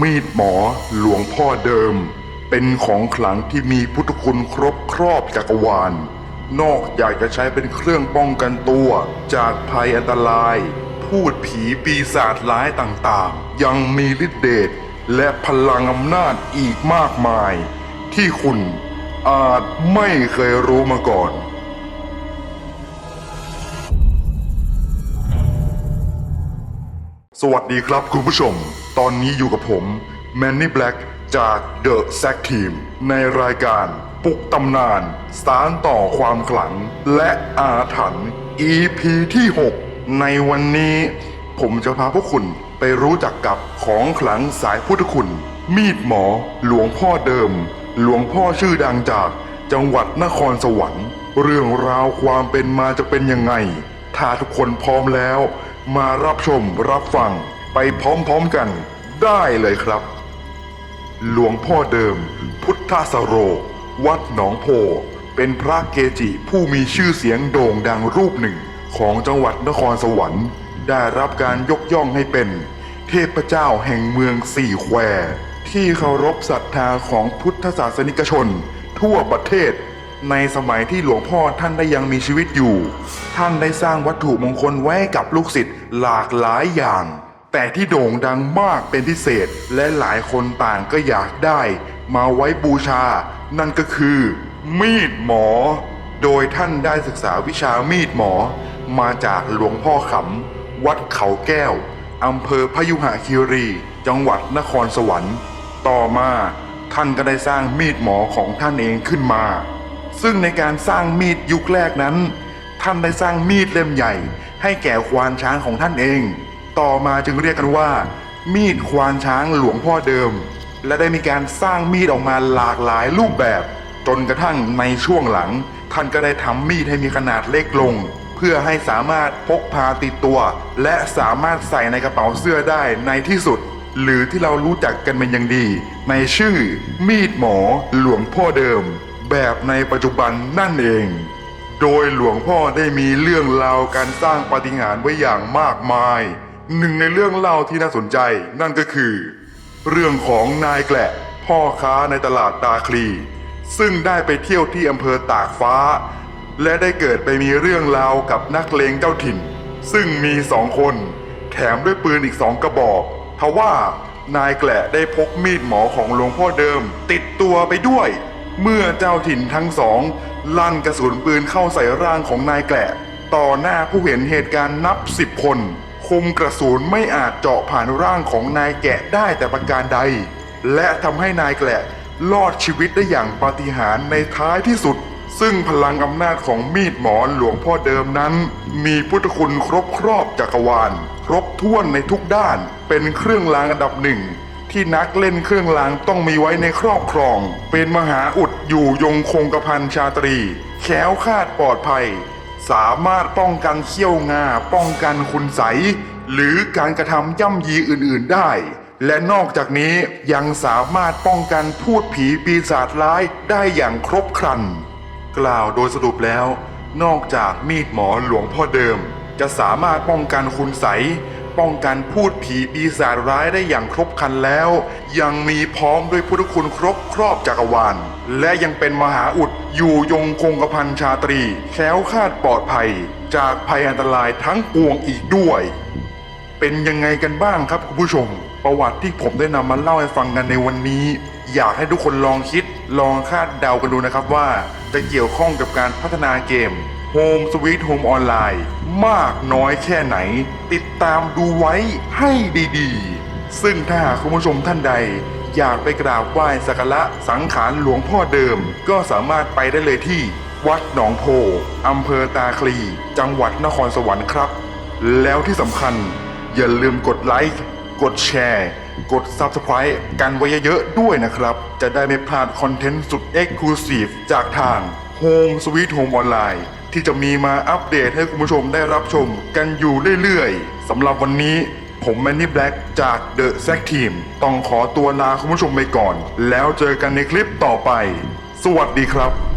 มีดหมอหลวงพ่อเดิม เป็นของขลังที่มีพุทธคุณครบครอบจักรวาล นอกจากจะใช้เป็นเครื่องป้องกันตัวจากภัยอันตราย พูดผีปีศาจร้ายต่างๆ ยังมีฤทธิเดชและพลังอำนาจอีกมากมาย ที่คุณอาจไม่เคยรู้มาก่อน สวัสดีครับคุณผู้ชม ตอนนี้อยู่กับผมแมนนี่แบล็กจาก The Sack Team ในรายการปลุกตำนาน สารต่อความขลัง และอาถรรพ์ EP ที่ 6 ในวันนี้ ผมจะพาพวกคุณไปรู้จักกับของขลังสายพุทธคุณ มีดหมอ หลวงพ่อเดิม หลวงพ่อชื่อดังจากจังหวัดนครสวรรค์ เรื่องราวความเป็นมาจะเป็นยังไง ถ้าทุกคนพร้อมแล้ว มารับชมรับฟังไปพร้อมๆกันได้เลยครับ หลวงพ่อเดิม พุทธสโร วัดหนองโพ เป็นพระเกจิผู้มีชื่อเสียงโด่งดังรูปหนึ่งของจังหวัดนครสวรรค์ ได้รับการยกย่องให้เป็น เทพเจ้าแห่งเมืองสี่แควที่เคารพศรัทธาของพุทธศาสนิกชน ทั่วประเทศ ในสมัยที่หลวงพ่อท่านได้ยังมีชีวิตอยู่ ท่านได้สร้างวัตถุมงคลไว้ให้กับลูกศิษย์หลากหลายอย่าง แต่ที่โด่งดังมากเป็นพิเศษและหลายคนต่างก็อยากได้ มาไว้บูชา นั่นก็คือ มีดหมอ โดยท่านได้ศึกษาวิชามีดหมอ มาจากหลวงพ่อขำวัดเขาแก้วอำเภอพยุหคีรี จังหวัดนครสวรรค์ ต่อมาท่านก็ได้สร้างมีดหมอของท่านเองขึ้นมา ซึ่งในการสร้างมีดยุคแรกนั้น ท่านได้สร้างมีดเล่มใหญ่ ให้แก่ควานช้างของท่านเอง ต่อมาจึงเรียกกันว่า มีดควานช้างหลวงพ่อเดิม และได้มีการสร้างมีดออกมาหลากหลายรูปแบบ จนกระทั่งในช่วงหลัง ท่านก็ได้ทำมีดให้มีขนาดเล็กลง เพื่อให้สามารถพกพาติดตัว และสามารถใส่ในกระเป๋าเสื้อได้ในที่สุดหรือที่เรารู้จักกันเป็นอย่างดี ในชื่อมีดหมอหลวงพ่อเดิม แบบในปัจจุบันนั่นเอง โดยหลวงพ่อได้มีเรื่องราวการสร้างปาฏิหาริย์ไว้อย่างมากมาย หนึ่งในเรื่องเล่าที่น่าสนใจนั่นก็คือ เรื่องของนายแกละพ่อค้าในตลาดตาคลี ซึ่งได้ไปเที่ยวที่อำเภอตากฟ้า และได้เกิดไปมีเรื่องราวกับนักเลงเจ้าถิ่น ซึ่งมีสองคน แถมด้วยปืนอีกสองกระบอกทว่านายแกละได้พกมีดหมอของหลวงพ่อเดิม ติดตัวไปด้วย เมื่อเจ้าถิ่นทั้งสอง ลั่นกระสุนปืนเข้าใส่ร่างของนายแกละ ต่อหน้าผู้เห็นเหตุการณ์นับสิบคน คมกระสุนไม่อาจเจาะผ่านร่างของนายแกะได้แต่ประการใด และทำให้นายแกละรอดชีวิตได้อย่างปาฏิหาริย์ในท้ายที่สุด ซึ่งพลังอำนาจของมีดหมอหลวงพ่อเดิมนั้น มีพุทธคุณครบครอบจักรวาล ครบถ้วนในทุกด้านเป็นเครื่องรางอันดับหนึ่ง ที่นักเล่นเครื่องรางต้องมีไว้ในครอบครอง เป็นมหาอุดอยู่ยงคงกระพันชาตรี แข้วคาดปลอดภัย สามารถป้องกันเขี้ยวงา ป้องกันคุณใส หรือการกระทำย่ำยีอื่นๆได้ และนอกจากนี้ยังสามารถป้องกันพูดผีปีศาจร้ายได้อย่างครบครัน กล่าวโดยสรุปแล้ว นอกจากมีดหมอหลวงพ่อเดิม จะสามารถป้องกันคุณใส ป้องกันพูดผีปีศาจร้ายได้อย่างครบครันแล้ว ยังมีพร้อมด้วยพุทธคุณครบครอบจักรวาล และยังเป็นมหาอุดอยู่ยงคงกระพันชาตรีแคล้วคลาดปลอดภัย จากภัยอันตรายทั้งปวงอีกด้วย เป็นยังไงกันบ้างครับคุณผู้ชม ประวัติที่ผมได้นำมาเล่าให้ฟังกันในวันนี้ อยากให้ทุกคนลองคิดลองคาดเดากันดูนะครับว่า จะเกี่ยวข้องกับการพัฒนาเกม Home Sweet Home Online มากน้อยแค่ไหน ติดตามดูไว้ให้ดีๆ ซึ่งถ้าหากคุณผู้ชมท่านใด อยากไปกราบไหว้สักการะสังขารหลวงพ่อเดิม ก็สามารถไปได้เลยที่ วัดหนองโพอำเภอตาคลี จังหวัดนครสวรรค์ครับ แล้วที่สำคัญอย่าลืมกดไลค์กดแชร์กด Subscribe กันไว้เยอะๆด้วยนะครับ จะได้ไม่พลาดคอนเทนต์สุด Exclusive จากทาง Home Sweet Home Online ที่จะมีมาอัปเดตให้คุณผู้ชมได้รับชมกันอยู่เรื่อยๆสำหรับวันนี้ผมแมนนี่แบล็กจาก The Sack Team ต้องขอตัวลาคุณผู้ชมไปก่อน แล้วเจอกันในคลิปต่อไป สวัสดีครับ